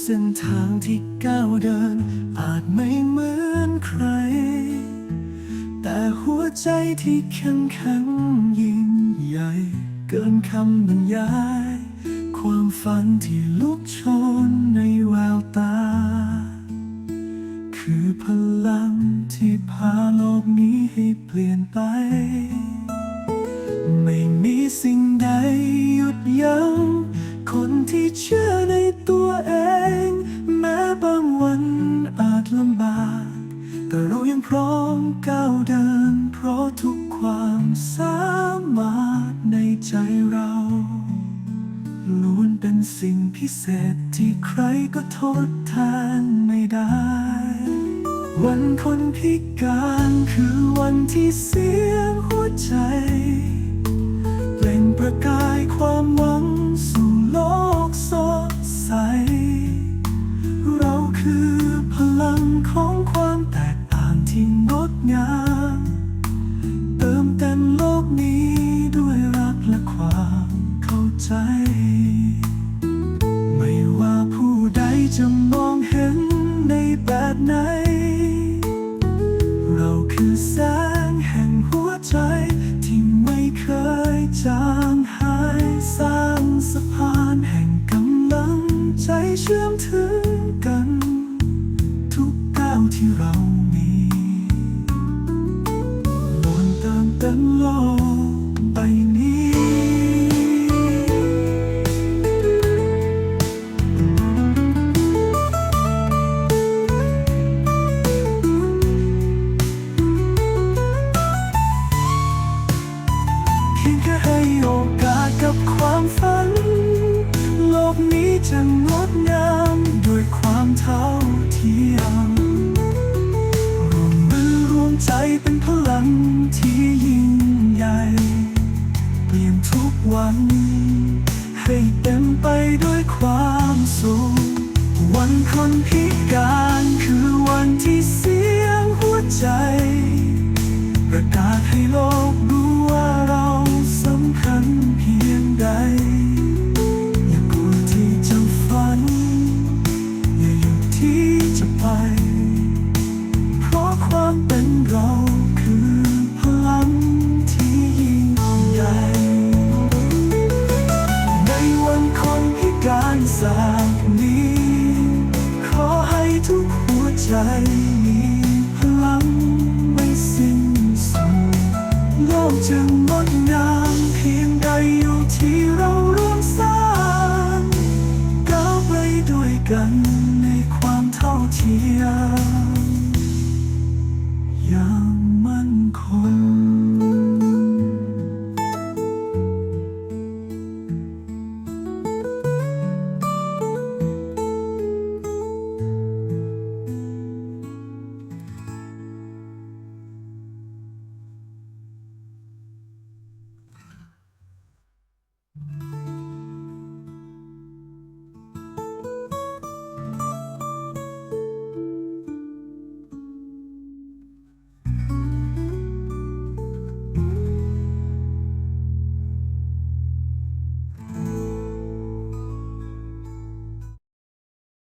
เส้นทางที่ก้าวเดิน อาจไม่เหมือนใคร แต่หัวใจที่เข้มแข็งยิ่งใหญ่ เกินคำบรรยาย ความฝันที่ลุกโชนในแววตา คือพลังที่พาโลกนี้ให้เปลี่ยนไป ไม่มีสิ่งใดหยุดยัง้งคนที่เชื่อใน ความสามารถในใจเราล้วนเป็นสิ่งพิเศษที่ใครก็ทดแทนไม่ได้ วันคนพิการคือวันที่เสียงหัวใจ เปล่งประกายความหวังสู่โลกสดใส เราคือพลังของความแต จะมองเห็นในแบบไหน เราคือแสงแห่งหัวใจที่ไม่เคยจางหายสร้างสะพานแห่งกำลังใจเชื่อมถึงกัน ทุกก้าวที่เรามีล้วนเติมเต็ม วัน ให้เต็มไปด้วยความสุข วันคนพิการคือวันที่เสียงหัวใจ ประกาศให้โลก ใจมีพลังไม่สิ้นสุดโลกจะงดงามเพียงใดอยู่ที่เราร่วมสร้างก้าวไปด้วยกันในความเท่าเทียมอย่างมั่นคง